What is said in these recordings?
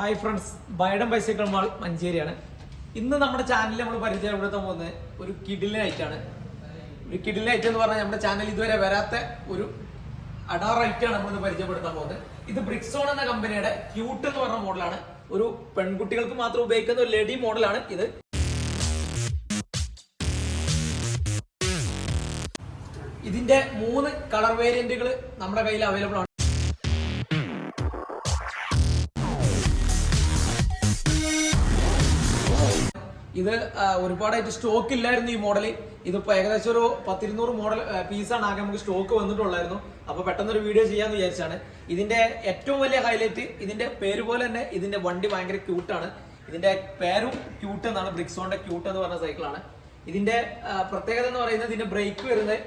Hi friends Biden bicycle mall മഞ്ചേരിയാണ്. ഇന്ന് നമ്മുടെ ചാനലിൽ നമ്മൾ പരിചയപ്പെടുത്താൻ പോകുന്നത് ഒരു കിഡിലെ ഐറ്റാണ് ഒരു കിഡിലെ ഐറ്റം എന്ന് പറഞ്ഞാൽ നമ്മുടെ ചാനൽ ഇതുവരെ വരാത്ത ഒരു അഡാർ ഐറ്റാണ് നമ്മളിന്ന് പരിചയപ്പെടുത്താൻ പോകുന്നത്. ഇത് ബ്രിക്സോൺ എന്ന കമ്പനിയുടെ ക്യൂട്ട് എന്ന് പറഞ്ഞ മോഡലാണ് ഒരു പെൺകുട്ടികൾക്ക് മാത്രം ഉപയോഗിക്കുന്ന ഒരു ലേഡി മോഡലാണ് ഇത്. ഇതിന്റെ മൂന്ന് കളർ വേരിയന്റുകൾ നമ്മുടെ കയ്യിൽ അവൈലബിൾ ആണ്. ഇത് ഒരുപാടായിട്ട് സ്റ്റോക്ക് ഇല്ലായിരുന്നു ഈ മോഡൽ ഇതിപ്പോ ഏകദേശം ഒരു പത്തിരുന്നൂറ് മോഡൽ പീസാണ് ആകെ നമുക്ക് സ്റ്റോക്ക് വന്നിട്ടുള്ളായിരുന്നു. അപ്പൊ പെട്ടെന്ന് ഒരു വീഡിയോ ചെയ്യാന്ന് വിചാരിച്ചാണ്. ഇതിന്റെ ഏറ്റവും വലിയ ഹൈലൈറ്റ് ഇതിന്റെ പേര് പോലെ തന്നെ ഇതിന്റെ വണ്ടി ഭയങ്കര ക്യൂട്ടാണ് ഇതിന്റെ പേരും ക്യൂട്ട് എന്നാണ് ബ്രിക്സോണിന്റെ ക്യൂട്ട് എന്ന് പറഞ്ഞ സൈക്കിളാണ് ഇതിന്റെ പ്രത്യേകത എന്ന് പറയുന്നത് ഇതിന്റെ ബ്രേക്ക് വരുന്നത്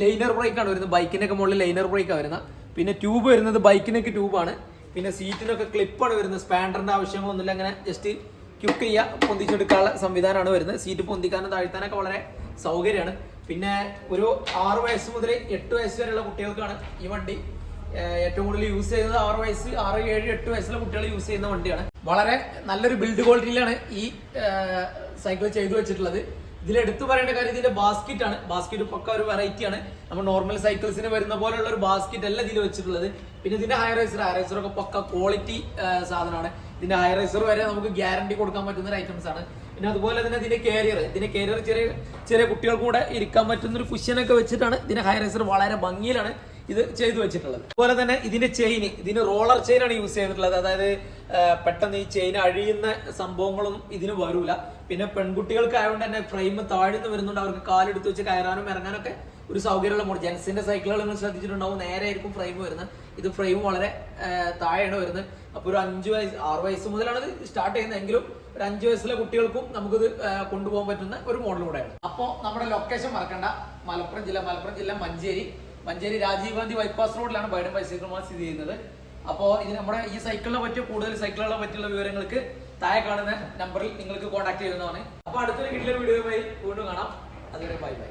ലൈനർ ബ്രേക്ക് ആണ് വരുന്നത്. ബൈക്കിന്റെ ഒക്കെ മുകളിൽ ലൈനർ ബ്രേക്ക് വരുന്നത്. പിന്നെ ട്യൂബ് വരുന്നത് ബൈക്കിനൊക്കെ ട്യൂബാണ് പിന്നെ സീറ്റിനൊക്കെ ക്ലിപ്പാണ് വരുന്നത്. സ്പാൻഡറിന്റെ ആവശ്യങ്ങളൊന്നുമില്ല അങ്ങനെ ജസ്റ്റ് ക്യുക്ക് ചെയ്യുക പൊന്തിച്ചെടുക്കാനുള്ള സംവിധാനമാണ് വരുന്നത്. സീറ്റ് പൊന്തിക്കാനും താഴ്ത്താനൊക്കെ വളരെ സൗകര്യമാണ്. പിന്നെ ഒരു ആറ് വയസ്സ് മുതൽ എട്ട് വയസ്സ് വരെയുള്ള കുട്ടികൾക്കാണ് ഈ വണ്ടി. ഏറ്റവും കൂടുതൽ യൂസ് ചെയ്യുന്നത് ആറ് വയസ്സ് ആറ് ഏഴ് എട്ട് വയസ്സുള്ള കുട്ടികൾ യൂസ് ചെയ്യുന്ന വണ്ടിയാണ്. വളരെ നല്ലൊരു ബിൽഡ് ക്വാളിറ്റിയിലാണ് ഈ സൈക്കിൾ ചെയ്തു വെച്ചിട്ടുള്ളത്. ഇതിൽ എടുത്തു പറയേണ്ട കാര്യം ഇതിന്റെ ബാസ്കറ്റ് ആണ്. ബാസ്കറ്റ് പക്ക ഒരു വെറൈറ്റി ആണ്. നമ്മൾ നോർമൽ സൈക്കിൾസിന് വരുന്ന പോലെയുള്ള ഒരു ബാസ്കറ്റ് അല്ല ഇതിൽ വെച്ചിട്ടുള്ളത്. പിന്നെ ഇതിന്റെ ഹയർ റൈസർ ഹയർ റൈസർ ഒക്കെ പൊക്ക ക്വാളിറ്റി സാധനമാണ്. ഇതിന്റെ ഹൈ റൈസർ വരെ നമുക്ക് ഗ്യാരണ്ടി കൊടുക്കാൻ പറ്റുന്ന ഒരു ഐറ്റംസ് ആണ്. പിന്നെ അതുപോലെ തന്നെ ഇതിന്റെ കാരിയർ ഇതിന്റെ കാരിയർ ചെറിയ ചെറിയ കുട്ടികൾക്കും കൂടെ ഇരിക്കാൻ പറ്റുന്ന ഒരു കുഷ്യനൊക്കെ വെച്ചിട്ടാണ് ഇതിന്റെ ഹൈ റൈസർ വളരെ ഭംഗിയിലാണ്. ഇത് ചെയ്തു വെച്ചിട്ടുള്ളത്. അതുപോലെ തന്നെ ഇതിന്റെ ചെയിൻ ഇതിന് റോളർ ചെയിൻ ആണ് യൂസ് ചെയ്തിട്ടുള്ളത്. അതായത് പെട്ടെന്ന് ഈ ചെയിൻ അഴിയുന്ന സംഭവങ്ങളൊന്നും ഇതിന് വരൂല. പിന്നെ പെൺകുട്ടികൾക്ക് ആയതുകൊണ്ട് തന്നെ ഫ്രെയിം താഴ്ന്നു വരുന്നുണ്ട്. അവർക്ക് കാലെടുത്ത് വെച്ച് കയറാനും ഇറങ്ങാനൊക്കെ ഒരു സൗകര്യമുള്ള മോഡൽ. ജെൻസിന്റെ സൈക്കിളുകൾ നിങ്ങൾ ശ്രദ്ധിച്ചിട്ടുണ്ടാവും. നേരെ ആയിരിക്കും ഫ്രെയിം വരുന്നത്. ഇത് ഫ്രെയിം വളരെ താഴെയാണ് വരുന്നത്. അപ്പൊ ഒരു അഞ്ച് വയസ്സ് ആറ് വയസ്സ് മുതലാണ് ഇത് സ്റ്റാർട്ട് ചെയ്യുന്നത്. എങ്കിലും ഒരു അഞ്ച് വയസ്സിലെ കുട്ടികൾക്കും നമുക്കിത് കൊണ്ടുപോകാൻ പറ്റുന്ന ഒരു മോഡൽ കൂടെയാണ്. അപ്പോൾ നമ്മുടെ ലൊക്കേഷൻ മറക്കണ്ട. മലപ്പുറം ജില്ല മലപ്പുറം ജില്ല മഞ്ചേരി. മഞ്ചേരി രാജീവ് ഗാന്ധി ബൈപ്പാസ് റോഡിലാണ് ബൈഡൻ ബൈസൈക്കിൾ മാൾ സ്ഥിതി ചെയ്യുന്നത്. അപ്പോൾ ഇത് നമ്മുടെ ഈ സൈക്കിളിനെ പറ്റിയ കൂടുതൽ സൈക്കിളുകളെ പറ്റിയുള്ള വിവരങ്ങൾക്ക് താഴെ കാണുന്ന നമ്പറിൽ നിങ്ങൾക്ക് കോൺടാക്ട് ചെയ്യുന്നതാണ് അപ്പോൾ അടുത്തൊരു കിട്ടിയ വീഡിയോയുമായി വീണ്ടും കാണാം. അതുവരെ ബൈ ബൈ